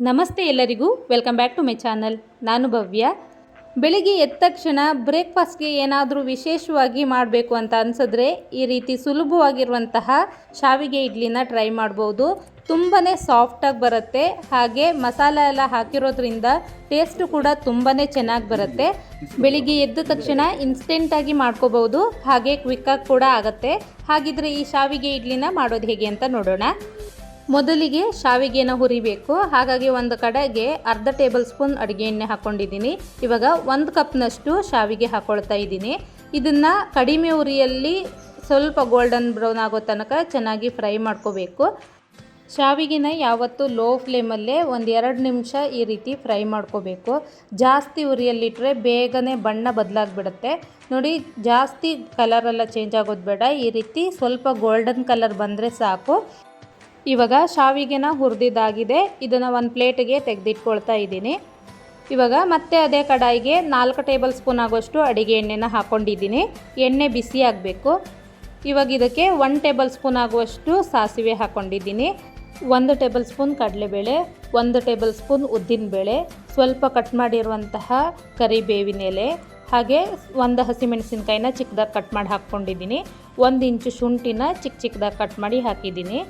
ನಮಸ್ತೆ ಎಲ್ಲರಿಗೂ. Welcome back to my channel ನಾನು ಭವ್ಯ. ಬೆಳಿಗ್ಗೆ ಎದ್ದ ತಕ್ಷಣ ಬ್ರೇಕ್ಫಾಸ್ಟ್ಗೆ ಏನಾದರೂ ವಿಶೇಷವಾಗಿ ಮಾಡಬೇಕು ಅಂತ ಅನಿಸಿದ್ರೆ ಈ ರೀತಿ ಸುಲಭವಾಗಿರುವಂತಹ ಶಾವಿಗೆ ಇಡ್ಲಿನ ಟ್ರೈ ಮಾಡ್ಬೋದು. ತುಂಬಾ ಸಾಫ್ಟಾಗಿ ಬರುತ್ತೆ. ಹಾಗೆ ಮಸಾಲ ಎಲ್ಲ ಹಾಕಿರೋದ್ರಿಂದ ಟೇಸ್ಟು ಕೂಡ ತುಂಬಾ ಚೆನ್ನಾಗಿ ಬರುತ್ತೆ. ಬೆಳಿಗ್ಗೆ ಎದ್ದ ತಕ್ಷಣ ಇನ್ಸ್ಟೆಂಟಾಗಿ ಮಾಡ್ಕೋಬಹುದು. ಹಾಗೆ ಕ್ವಿಕ್ಕಾಗಿ ಕೂಡ ಆಗುತ್ತೆ. ಹಾಗಿದ್ರೆ ಈ ಶಾವಿಗೆ ಇಡ್ಲಿನ ಮಾಡೋದು ಹೇಗೆ ಅಂತ ನೋಡೋಣ. ಮೊದಲಿಗೆ ಶಾವಿಗೆನ ಹುರಿಬೇಕು. ಹಾಗಾಗಿ ಒಂದು ಕಡೆಗೆ ಅರ್ಧ ಟೇಬಲ್ ಸ್ಪೂನ್ ಅಡುಗೆ ಎಣ್ಣೆ ಹಾಕ್ಕೊಂಡಿದ್ದೀನಿ ಇವಾಗ ಒಂದು ಕಪ್ನಷ್ಟು ಶಾವಿಗೆ ಹಾಕ್ಕೊಳ್ತಾ ಇದ್ದೀನಿ. ಇದನ್ನು ಕಡಿಮೆ ಉರಿಯಲ್ಲಿ ಸ್ವಲ್ಪ ಗೋಲ್ಡನ್ ಬ್ರೌನ್ ಆಗೋ ತನಕ ಚೆನ್ನಾಗಿ ಫ್ರೈ ಮಾಡ್ಕೋಬೇಕು. ಶಾವಿಗೆನ ಯಾವತ್ತೂ ಲೋ ಫ್ಲೇಮಲ್ಲೇ ಒಂದು ಎರಡು ನಿಮಿಷ ಈ ರೀತಿ ಫ್ರೈ ಮಾಡ್ಕೋಬೇಕು. ಜಾಸ್ತಿ ಉರಿಯಲ್ಲಿಟ್ಟರೆ ಬೇಗನೆ ಬಣ್ಣ ಬದಲಾಗ್ಬಿಡುತ್ತೆ. ನೋಡಿ, ಜಾಸ್ತಿ ಕಲರೆಲ್ಲ ಚೇಂಜ್ ಆಗೋದು ಬೇಡ. ಈ ರೀತಿ ಸ್ವಲ್ಪ ಗೋಲ್ಡನ್ ಕಲರ್ ಬಂದರೆ ಸಾಕು. ಇವಾಗ ಶಾವಿಗೆನ ಹುರಿದಿದ್ದಾಗಿದೆ. ಇದನ್ನು ಒಂದು ಪ್ಲೇಟಿಗೆ ತೆಗೆದಿಟ್ಕೊಳ್ತಾ ಇದ್ದೀನಿ. ಇವಾಗ ಮತ್ತೆ ಅದೇ ಕಡಾಯಿಗೆ ನಾಲ್ಕು ಟೇಬಲ್ ಸ್ಪೂನ್ ಆಗೋಷ್ಟು ಅಡಿಗೆ ಎಣ್ಣೆನ ಹಾಕ್ಕೊಂಡಿದ್ದೀನಿ ಎಣ್ಣೆ ಬಿಸಿ ಆಗಬೇಕು. ಇವಾಗ ಇದಕ್ಕೆ ಒನ್ ಟೇಬಲ್ ಸ್ಪೂನ್ ಆಗುವಷ್ಟು ಸಾಸಿವೆ ಹಾಕ್ಕೊಂಡಿದ್ದೀನಿ ಒಂದು ಟೇಬಲ್ ಸ್ಪೂನ್ ಕಡಲೆಬೇಳೆ, ಒಂದು ಟೇಬಲ್ ಸ್ಪೂನ್ ಉದ್ದಿನಬೇಳೆ, ಸ್ವಲ್ಪ ಕಟ್ ಮಾಡಿರುವಂತಹ ಕರಿಬೇವಿನ ಎಲೆ ಹಾಗೆ ಒಂದು ಹಸಿಮೆಣಸಿನ್ಕಾಯಿನ ಚಿಕ್ಕದಾಗಿ ಕಟ್ ಮಾಡಿ ಹಾಕ್ಕೊಂಡಿದ್ದೀನಿ. ಒಂದು ಇಂಚು ಶುಂಠಿನ ಚಿಕ್ಕ ಚಿಕ್ಕದಾಗಿ ಕಟ್ ಮಾಡಿ ಹಾಕಿದ್ದೀನಿ.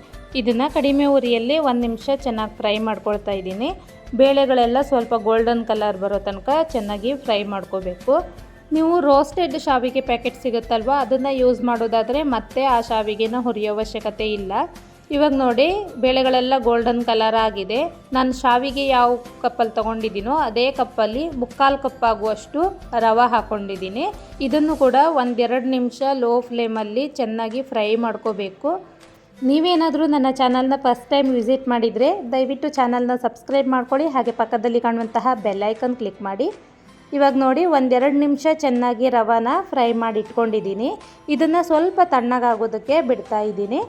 ಇದನ್ನು ಕಡಿಮೆ ಉರಿಯಲ್ಲಿ ಒಂದು ನಿಮಿಷ ಚೆನ್ನಾಗಿ ಫ್ರೈ ಮಾಡ್ಕೊಳ್ತಾ ಇದ್ದೀನಿ. ಬೇಳೆಗಳೆಲ್ಲ ಸ್ವಲ್ಪ ಗೋಲ್ಡನ್ ಕಲರ್ ಬರೋ ತನಕ ಚೆನ್ನಾಗಿ ಫ್ರೈ ಮಾಡ್ಕೋಬೇಕು. ನೀವು ರೋಸ್ಟೆಡ್ ಶಾವಿಗೆ ಪ್ಯಾಕೆಟ್ ಸಿಗುತ್ತಲ್ವ, ಅದನ್ನು ಯೂಸ್ ಮಾಡೋದಾದರೆ ಮತ್ತೆ ಆ ಶಾವಿಗೆನ ಹುರಿಯೋ ಅವಶ್ಯಕತೆ ಇಲ್ಲ. ಇವಾಗ ನೋಡಿ, ಬೇಳೆಗಳೆಲ್ಲ ಗೋಲ್ಡನ್ ಕಲರ್ ಆಗಿದೆ. ನಾನು ಶಾವಿಗೆ ಯಾವ ಕಪ್ಪಲ್ಲಿ ತಗೊಂಡಿದ್ದೀನೋ ಅದೇ ಕಪ್ಪಲ್ಲಿ ಮುಕ್ಕಾಲು ಕಪ್ ಆಗುವಷ್ಟು ರವೆ ಹಾಕ್ಕೊಂಡಿದ್ದೀನಿ ಇದನ್ನು ಕೂಡ ಒಂದೆರಡು ನಿಮಿಷ ಲೋ ಫ್ಲೇಮಲ್ಲಿ ಚೆನ್ನಾಗಿ ಫ್ರೈ ಮಾಡ್ಕೋಬೇಕು. ನೀವೇನಾದರೂ ನನ್ನ ಚಾನಲ್ನ ಫಸ್ಟ್ ಟೈಮ್ ವಿಸಿಟ್ ಮಾಡಿದರೆ ದಯವಿಟ್ಟು ಚಾನಲ್ನ ಸಬ್ಸ್ಕ್ರೈಬ್ ಮಾಡ್ಕೊಳ್ಳಿ, ಹಾಗೆ ಪಕ್ಕದಲ್ಲಿ ಕಾಣುವಂತಹ ಬೆಲ್ಲೈಕನ್ ಕ್ಲಿಕ್ ಮಾಡಿ. ಇವಾಗ ನೋಡಿ, ಒಂದೆರಡು ನಿಮಿಷ ಚೆನ್ನಾಗಿ ರವಾನ ಫ್ರೈ ಮಾಡಿ ಇಟ್ಕೊಂಡಿದ್ದೀನಿ ಇದನ್ನು ಸ್ವಲ್ಪ ತಣ್ಣಗಾಗೋದಕ್ಕೆ ಬಿಡ್ತಾ ಇದ್ದೀನಿ.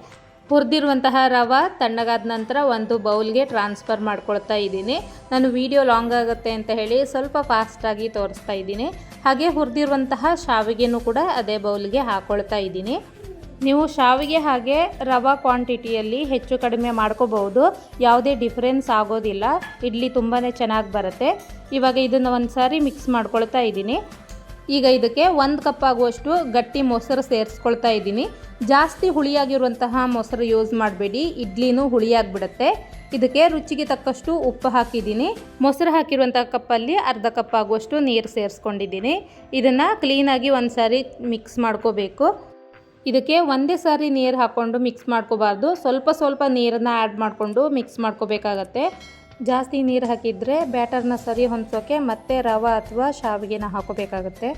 ಹುರಿದಿರುವಂತಹ ರವೆ ತಣ್ಣಗಾದ ನಂತರ ಒಂದು ಬೌಲ್ಗೆ ಟ್ರಾನ್ಸ್ಫರ್ ಮಾಡ್ಕೊಳ್ತಾ ಇದ್ದೀನಿ. ನಾನು ವಿಡಿಯೋ ಲಾಂಗ್ ಆಗುತ್ತೆ ಅಂತ ಹೇಳಿ ಸ್ವಲ್ಪ ಫಾಸ್ಟಾಗಿ ತೋರಿಸ್ತಾ ಇದ್ದೀನಿ. ಹಾಗೆ ಹುರಿದಿರುವಂತಹ ಶಾವಿಗೆನೂ ಕೂಡ ಅದೇ ಬೌಲ್ಗೆ ಹಾಕ್ಕೊಳ್ತಾ ಇದ್ದೀನಿ. ನೀವು ಶಾವಿಗೆ ಹಾಗೆ ರವಾ ಕ್ವಾಂಟಿಟಿಯಲ್ಲಿ ಹೆಚ್ಚು ಕಡಿಮೆ ಮಾಡ್ಕೋಬಹುದು. ಯಾವುದೇ ಡಿಫ್ರೆನ್ಸ್ ಆಗೋದಿಲ್ಲ. ಇಡ್ಲಿ ತುಂಬಾ ಚೆನ್ನಾಗಿ ಬರುತ್ತೆ. ಇವಾಗ ಇದನ್ನು ಒಂದು ಸಾರಿ ಮಿಕ್ಸ್ ಮಾಡ್ಕೊಳ್ತಾ ಇದ್ದೀನಿ. ಈಗ ಇದಕ್ಕೆ ಒಂದು ಕಪ್ ಆಗುವಷ್ಟು ಗಟ್ಟಿ ಮೊಸರು ಸೇರಿಸ್ಕೊಳ್ತಾ ಇದ್ದೀನಿ. ಜಾಸ್ತಿ ಹುಳಿಯಾಗಿರುವಂತಹ ಮೊಸರು ಯೂಸ್ ಮಾಡಬೇಡಿ. ಇಡ್ಲಿನೂ ಹುಳಿಯಾಗಿಬಿಡುತ್ತೆ. ಇದಕ್ಕೆ ರುಚಿಗೆ ತಕ್ಕಷ್ಟು ಉಪ್ಪು ಹಾಕಿದ್ದೀನಿ. ಮೊಸರು ಹಾಕಿರುವಂಥ ಕಪ್ಪಲ್ಲಿ ಅರ್ಧ ಕಪ್ ಆಗುವಷ್ಟು ನೀರು ಸೇರಿಸ್ಕೊಂಡಿದ್ದೀನಿ. ಇದನ್ನು ಕ್ಲೀನಾಗಿ ಒಂದು ಸಾರಿ ಮಿಕ್ಸ್ ಮಾಡ್ಕೋಬೇಕು. ಇದಕ್ಕೆ ಒಂದೇ ಸಾರಿ ನೀರು ಹಾಕ್ಕೊಂಡು ಮಿಕ್ಸ್ ಮಾಡ್ಕೋಬಾರ್ದು. ಸ್ವಲ್ಪ ಸ್ವಲ್ಪ ನೀರನ್ನು ಆ್ಯಡ್ ಮಾಡಿಕೊಂಡು ಮಿಕ್ಸ್ ಮಾಡ್ಕೋಬೇಕಾಗತ್ತೆ. ಜಾಸ್ತಿ ನೀರು ಹಾಕಿದರೆ ಬ್ಯಾಟರ್ನ ಸರಿ ಹೊಂದ್ಸೋಕ್ಕೆ ಮತ್ತೆ ರವೆ ಅಥವಾ ಶಾವಿಗೆನ ಹಾಕೋಬೇಕಾಗುತ್ತೆ.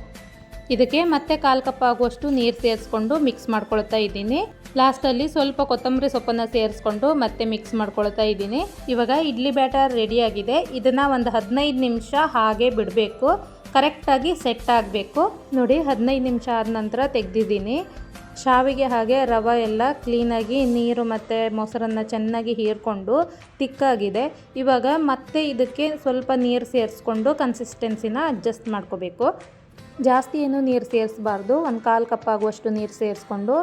ಇದಕ್ಕೆ ಮತ್ತೆ ಕಾಲು ಕಪ್ ಆಗುವಷ್ಟು ನೀರು ಸೇರಿಸ್ಕೊಂಡು ಮಿಕ್ಸ್ ಮಾಡ್ಕೊಳ್ತಾ ಇದ್ದೀನಿ. ಲಾಸ್ಟಲ್ಲಿ ಸ್ವಲ್ಪ ಕೊತ್ತಂಬರಿ ಸೊಪ್ಪನ್ನು ಸೇರಿಸ್ಕೊಂಡು ಮತ್ತೆ ಮಿಕ್ಸ್ ಮಾಡ್ಕೊಳ್ತಾ ಇದ್ದೀನಿ. ಇವಾಗ ಇಡ್ಲಿ ಬ್ಯಾಟರ್ ರೆಡಿಯಾಗಿದೆ ಇದನ್ನು ಒಂದು ಹದಿನೈದು ನಿಮಿಷ ಹಾಗೆ ಬಿಡಬೇಕು. ಕರೆಕ್ಟಾಗಿ ಸೆಟ್ ಆಗಬೇಕು. ನೋಡಿ ಹದಿನೈದು ನಿಮಿಷ ಆದ ನಂತರ ತೆಗೆದಿದ್ದೀನಿ. ಶಾವಿಗೆ ಹಾಗೆ ರವೆ ಎಲ್ಲ ಕ್ಲೀನಾಗಿ ನೀರು ಮತ್ತು ಮೊಸರನ್ನು ಚೆನ್ನಾಗಿ ಹೀರ್ಕೊಂಡು ತಿಕ್ಕಾಗಿದೆ. ಇವಾಗ ಮತ್ತೆ ಇದಕ್ಕೆ ಸ್ವಲ್ಪ ನೀರು ಸೇರಿಸ್ಕೊಂಡು ಕನ್ಸಿಸ್ಟೆನ್ಸಿನ ಅಡ್ಜಸ್ಟ್ ಮಾಡ್ಕೋಬೇಕು. ಜಾಸ್ತಿ ಏನು ನೀರು ಸೇರಿಸಬಾರ್ದು. ಒಂದು ಕಾಲು ಕಪ್ ಆಗುವಷ್ಟು ನೀರು ಸೇರಿಸ್ಕೊಂಡು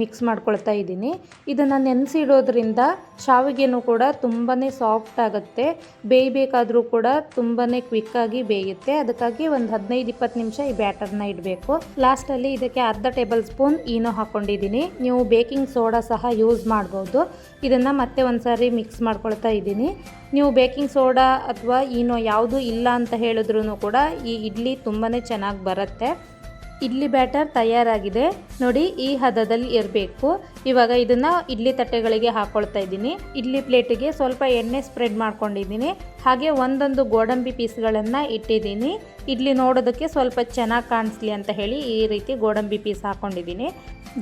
ಮಿಕ್ಸ್ ಮಾಡ್ಕೊಳ್ತಾ ಇದ್ದೀನಿ. ಇದನ್ನು ನೆನೆಸಿಡೋದ್ರಿಂದ ಶಾವಿಗೆನೂ ಕೂಡ ತುಂಬಾ ಸಾಫ್ಟ್ ಆಗುತ್ತೆ. ಬೇಯಬೇಕಾದರೂ ಕೂಡ ತುಂಬಾ ಕ್ವಿಕ್ಕಾಗಿ ಬೇಯುತ್ತೆ. ಅದಕ್ಕಾಗಿ ಒಂದು ಹದಿನೈದು ಇಪ್ಪತ್ತು ನಿಮಿಷ ಈ ಬ್ಯಾಟರ್ನ ಇಡಬೇಕು. ಲಾಸ್ಟಲ್ಲಿ ಇದಕ್ಕೆ ಅರ್ಧ ಟೇಬಲ್ ಸ್ಪೂನ್ ಈನೋ ಹಾಕ್ಕೊಂಡಿದ್ದೀನಿ ನೀವು ಬೇಕಿಂಗ್ ಸೋಡಾ ಸಹ ಯೂಸ್ ಮಾಡ್ಬೋದು. ಇದನ್ನು ಮತ್ತೆ ಒಂದು ಸಾರಿ ಮಿಕ್ಸ್ ಮಾಡ್ಕೊಳ್ತಾ ಇದ್ದೀನಿ. ನೀವು ಬೇಕಿಂಗ್ ಸೋಡಾ ಅಥವಾ ಈನೋ ಯಾವುದು ಇಲ್ಲ ಅಂತ ಹೇಳಿದ್ರೂ ಕೂಡ ಈ ಇಡ್ಲಿ ತುಂಬಾ ಚೆನ್ನಾಗಿ ಬರುತ್ತೆ. ಇಡ್ಲಿ ಬ್ಯಾಟರ್ ತಯಾರಾಗಿದೆ. ನೋಡಿ, ಈ ಹದದಲ್ಲಿ ಇರಬೇಕು. ಇವಾಗ ಇದನ್ನು ಇಡ್ಲಿ ತಟ್ಟೆಗಳಿಗೆ ಹಾಕೊಳ್ತಾ ಇದ್ದೀನಿ. ಇಡ್ಲಿ ಪ್ಲೇಟಿಗೆ ಸ್ವಲ್ಪ ಎಣ್ಣೆ ಸ್ಪ್ರೆಡ್ ಮಾಡ್ಕೊಂಡಿದ್ದೀನಿ. ಹಾಗೆ ಒಂದೊಂದು ಗೋಡಂಬಿ ಪೀಸ್ಗಳನ್ನು ಇಟ್ಟಿದ್ದೀನಿ. ಇಡ್ಲಿ ನೋಡೋದಕ್ಕೆ ಸ್ವಲ್ಪ ಚೆನ್ನಾಗಿ ಕಾಣಿಸ್ಲಿ ಅಂತ ಹೇಳಿ ಈ ರೀತಿ ಗೋಡಂಬಿ ಪೀಸ್ ಹಾಕ್ಕೊಂಡಿದ್ದೀನಿ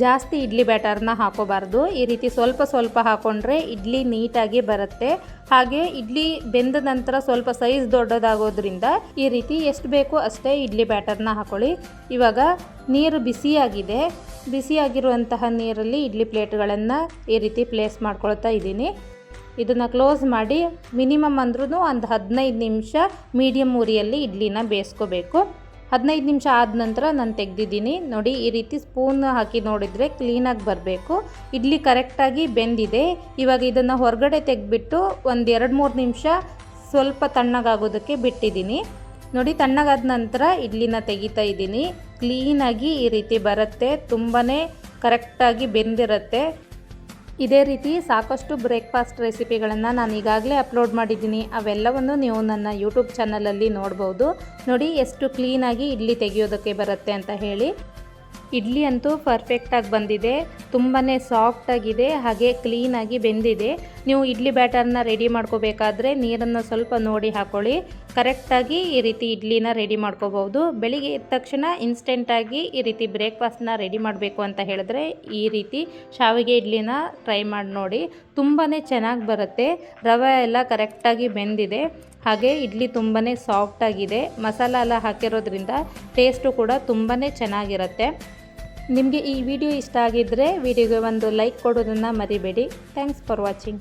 ಜಾಸ್ತಿ ಇಡ್ಲಿ ಬ್ಯಾಟರ್ನ ಹಾಕೋಬಾರ್ದು. ಈ ರೀತಿ ಸ್ವಲ್ಪ ಸ್ವಲ್ಪ ಹಾಕ್ಕೊಂಡ್ರೆ ಇಡ್ಲಿ ನೀಟಾಗಿ ಬರುತ್ತೆ. ಹಾಗೆ ಇಡ್ಲಿ ಬೆಂದ ನಂತರ ಸ್ವಲ್ಪ ಸೈಜ್ ದೊಡ್ಡದಾಗೋದ್ರಿಂದ ಈ ರೀತಿ ಎಷ್ಟು ಬೇಕೋ ಅಷ್ಟೇ ಇಡ್ಲಿ ಬ್ಯಾಟರ್ನ ಹಾಕೊಳ್ಳಿ. ಇವಾಗ ನೀರು ಬಿಸಿಯಾಗಿದೆ. ಬಿಸಿಯಾಗಿರುವಂತಹ ನೀರಲ್ಲಿ ಇಡ್ಲಿ ಪ್ಲೇಟ್ಗಳನ್ನು ಈ ರೀತಿ ಪ್ಲೇಸ್ ಮಾಡ್ಕೊಳ್ತಾ ಇದ್ದೀನಿ. ಇದನ್ನು ಕ್ಲೋಸ್ ಮಾಡಿ ಮಿನಿಮಮ್ ಅಂದ್ರೂ ಒಂದು ಹದಿನೈದು ನಿಮಿಷ ಮೀಡಿಯಮ್ ಉರಿಯಲ್ಲಿ ಇಡ್ಲಿನ ಬೇಯಿಸ್ಕೋಬೇಕು. ಹದಿನೈದು ನಿಮಿಷ ಆದ ನಂತರ ನಾನು ತೆಗೆದಿದ್ದೀನಿ. ನೋಡಿ, ಈ ರೀತಿ ಸ್ಪೂನ್ ಹಾಕಿ ನೋಡಿದರೆ ಕ್ಲೀನಾಗಿ ಬರಬೇಕು. ಇಡ್ಲಿ ಕರೆಕ್ಟಾಗಿ ಬೆಂದಿದೆ. ಇವಾಗ ಇದನ್ನು ಹೊರಗಡೆ ತೆಗೆದ್ಬಿಟ್ಟು ಒಂದು ಎರಡು ಮೂರು ನಿಮಿಷ ಸ್ವಲ್ಪ ತಣ್ಣಗಾಗೋದಕ್ಕೆ ಬಿಟ್ಟಿದ್ದೀನಿ. ನೋಡಿ, ತಣ್ಣಗಾದ ನಂತರ ಇಡ್ಲಿನ ತೆಗಿತಾ ಇದ್ದೀನಿ. ಕ್ಲೀನಾಗಿ ಈ ರೀತಿ ಬರುತ್ತೆ. ತುಂಬಾ ಕರೆಕ್ಟಾಗಿ ಬೆಂದಿರುತ್ತೆ. ಇದೇ ರೀತಿ ಸಾಕಷ್ಟು ಬ್ರೇಕ್ಫಾಸ್ಟ್ ರೆಸಿಪಿಗಳನ್ನು ನಾನು ಈಗಾಗಲೇ ಅಪ್ಲೋಡ್ ಮಾಡಿದ್ದೀನಿ. ಅವೆಲ್ಲವನ್ನು ನೀವು ನನ್ನ ಯೂಟ್ಯೂಬ್ ಚಾನಲಲ್ಲಿ ನೋಡ್ಬೋದು. ನೋಡಿ, ಎಷ್ಟು ಕ್ಲೀನಾಗಿ ಇಡ್ಲಿ ತೆಗೆಯೋದಕ್ಕೆ ಬರುತ್ತೆ ಅಂತ ಹೇಳಿ. ಇಡ್ಲಿ ಅಂತೂ ಪರ್ಫೆಕ್ಟಾಗಿ ಬಂದಿದೆ. ತುಂಬಾ ಸಾಫ್ಟಾಗಿದೆ ಹಾಗೆ ಕ್ಲೀನಾಗಿ ಬೆಂದಿದೆ. ನೀವು ಇಡ್ಲಿ ಬ್ಯಾಟರ್ನ ರೆಡಿ ಮಾಡ್ಕೋಬೇಕಾದ್ರೆ ನೀರನ್ನು ಸ್ವಲ್ಪ ನೋಡಿ ಹಾಕೊಳ್ಳಿ. ಕರೆಕ್ಟಾಗಿ ಈ ರೀತಿ ಇಡ್ಲಿನ ರೆಡಿ ಮಾಡ್ಕೋಬೋದು ಬೆಳಿಗ್ಗೆ ಎದ್ದ ತಕ್ಷಣ ಇನ್ಸ್ಟೆಂಟಾಗಿ ಈ ರೀತಿ ಬ್ರೇಕ್ಫಾಸ್ಟ್ನ ರೆಡಿ ಮಾಡಬೇಕು ಅಂತ ಹೇಳಿದ್ರೆ ಈ ರೀತಿ ಶಾವಿಗೆ ಇಡ್ಲಿನ ಟ್ರೈ ಮಾಡಿ ನೋಡಿ. ತುಂಬಾ ಚೆನ್ನಾಗಿ ಬರುತ್ತೆ. ರವೆ ಎಲ್ಲ ಕರೆಕ್ಟಾಗಿ ಬೆಂದಿದೆ. ಹಾಗೆ ಇಡ್ಲಿ ತುಂಬಾ ಸಾಫ್ಟಾಗಿದೆ ಮಸಾಲ ಎಲ್ಲ ಹಾಕಿರೋದ್ರಿಂದ ಟೇಸ್ಟು ಕೂಡ ತುಂಬಾ ಚೆನ್ನಾಗಿರುತ್ತೆ. ನಿಮಗೆ ಈ ವಿಡಿಯೋ ಇಷ್ಟ ಆಗಿದ್ದರೆ ವಿಡಿಯೋಗೆ ಒಂದು ಲೈಕ್ ಕೊಡೋದನ್ನು ಮರಿಬೇಡಿ. Thanks for watching